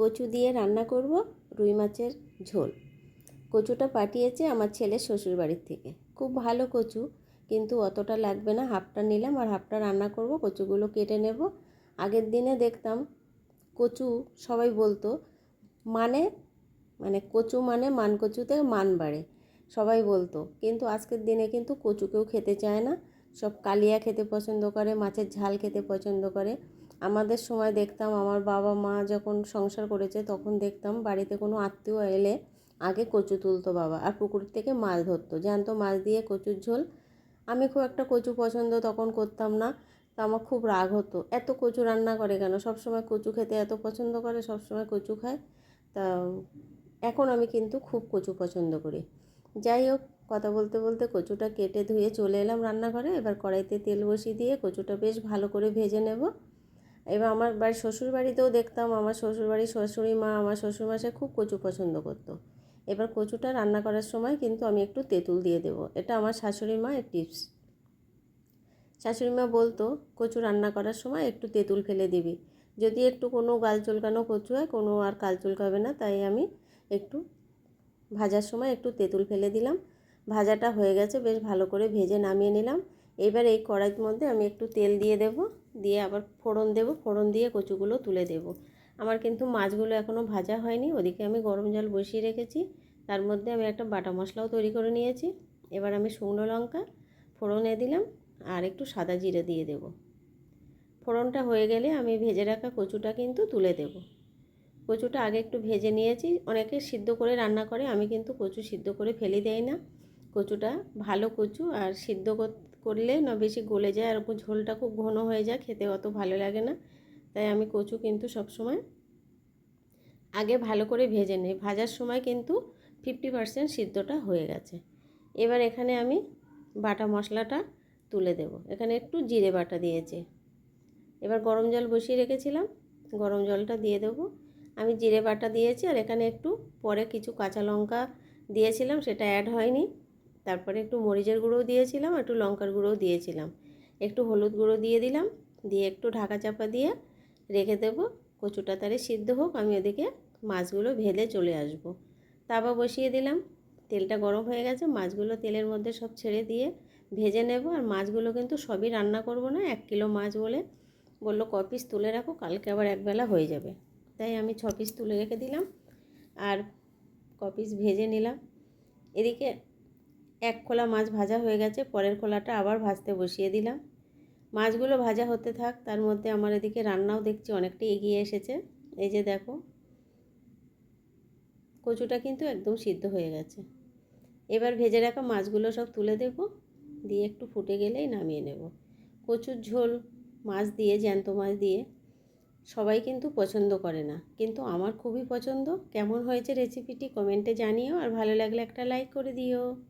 কচু দিয়ে রান্না করব রুই মাছের ঝোল। কচুটা পাঠিয়েছে আমার ছেলের শ্বশুর বাড়ির থেকে। খুব ভালো কচু, কিন্তু অতটা লাগবে না, হাফটা নিলাম আর হাফটা রান্না করব, কচুগুলো কেটে নেব। আগের দিনে দেখতাম কচু, সবাই বলতো মানে মানে কচু মানে মান কচুতে মান বাড়ে, সবাই বলতো। কিন্তু আজকের দিনে কিন্তু কচু কেউ খেতে চায় না। সব কালিয়া খেতে পছন্দ করে, মাছের ঝাল খেতে পছন্দ করে। আমাদের সময় দেখতাম আমার বাবা মা যখন সংসার করেছে তখন দেখতাম বাড়িতে কোনো আত্মীয় এলে আগে কচু তুলতো বাবা আর পুকুর থেকে মাছ ধরতো। জ্যান্ত মাছ দিয়ে কচুর ঝোল। আমি খুব একটা কচু পছন্দ তখন করতাম না, তো আমার খুব রাগ হতো। এত কচু রান্না করে কেন? সব সময় কচু খেতে এত পছন্দ করে, সব সময় কচু খায়। তা এখন আমি কিন্তু খুব কচু পছন্দ করি। যাই হোক, কথা বলতে বলতে কচুটা কেটে ধুয়ে চলে এলাম রান্নাঘরে। এবার কড়াইতে তেল বসিয়ে দিয়ে কচুটা বেশ ভালো করে ভেজে নেব। এবার আমার বাড়ির শ্বশুর বাড়িতেও দেখতাম আমার শ্বশুরবাড়ির শাশুড়ি মা আমার শ্বশুরমশাই খুব কচু পছন্দ করতো। এবার কচুটা রান্না করার সময় কিন্তু আমি একটু তেঁতুল দিয়ে দেবো। এটা আমার শাশুড়ি মায়ের টিপস। শাশুড়ি মা বলতো, কচু রান্না করার সময় একটু তেঁতুল ফেলে দিবি। যদি একটু কোনো গাল চুলকানো কচু হয়, কোনো আর কাল চুলকাবে না, তাই আমি একটু ভাজার সময় একটু তেঁতুল ফেলে দিলাম। ভাজাটা হয়ে গেছে, বেশ ভালো করে ভেজে নামিয়ে নিলাম। এবার এই কড়াইর মধ্যে আমি একটু তেল দিয়ে দেব, দিয়ে আবার ফোড়ন দেব, ফোড়ন দিয়ে কচুগুলো তুলে দেব। আমার কিন্তু মাছগুলো এখনও ভাজা হয়নি, ওদিকে আমি গরম জল বসিয়ে রেখেছি। তার মধ্যে আমি একটা বাটা মশলাও তৈরি করে নিয়েছি। এবার আমি শুকনো লঙ্কা, ফোড়নে দিলাম, আর একটু সাদা জিরে দিয়ে দেব। ফোড়নটা হয়ে গেলে আমি ভেজে রাখা কচুটা কিন্তু তুলে দেব। কচুটা আগে একটু ভেজে নিয়েছি। অনেকে সিদ্ধ করে রান্না করে, আমি কিন্তু কচু সিদ্ধ করে ফেলে দেই না। কচুটা ভালো কচু আর সিদ্ধ করলে না বেশি গলে যায় আর ঝোলটা খুব ঘন হয়ে যায়, খেতে অত ভালো লাগে না। তাই আমি কচু কিন্তু সবসময় আগে ভালো করে ভেজে নিই। ভাজার সময় কিন্তু ফিফটি পারসেন্ট সিদ্ধটা হয়ে গেছে। এবার এখানে আমি বাটা মশলাটা তুলে দেব। এখানে একটু জিরে বাটা দিয়েছে। এবার গরম জল বসিয়ে রেখেছিলাম। গরম জলটা দিয়ে দেবো। আমি জিরে বাটা দিয়েছি আর এখানে একটু পরে কিছু কাঁচা লঙ্কা দিয়েছিলাম, সেটা অ্যাড হয়নি। তারপরে একটু মরিচের গুঁড়োও দিয়েছিলাম, একটু লঙ্কার গুঁড়োও দিয়েছিলাম। একটু হলুদ গুঁড়ো দিয়ে দিলাম, দিয়ে একটু ঢাকা চাপা দিয়ে রেখে দেবো। কচুটা তারে সিদ্ধ হোক, আমি ওদিকে মাছগুলো ভেলে চলে আসব। তাবা বসিয়ে দিলাম, তেলটা গরম হয়ে গেছে, মাছগুলো তেলের মধ্যে সব ছেড়ে দিয়ে ভেজে নেব। আর মাছগুলো কিন্তু সবই রান্না করব না, এক কিলো মাছ বলে বলল, ক পিস তুলে রাখো, কালকে আবার একবেলা হয়ে যাবে। তাই আমি ছ পিস তুলে রেখে দিলাম আর ক পিস ভেজে নিলাম। এদিকে এক খোলা মাছ ভাজা হয়ে গেছে, পরের খোলাটা আবার ভাজতে বসিয়ে দিলাম। মাছগুলো ভাজা হতে থাক, তার মধ্যে আমার এদিকে রান্নাও দেখছি অনেকটা এগিয়ে এসেছে। এই যে দেখো, কচুটা কিন্তু একদম সিদ্ধ হয়ে গেছে। এবার ভেজে রাখা মাছগুলো সব তুলে দেব, দিয়ে একটু ফুটে গেলেই নামিয়ে নেব। কচুর ঝোল, মাছ দিয়ে, জ্যান্ত মাছ দিয়ে। সবাই কিন্তু পছন্দ করে না। কিন্তু আমার খুবই পছন্দ। কেমন হয়েছে রেসিপিটি কমেন্টে জানিও। আর ভালো লাগলে একটা লাইক করে দিও।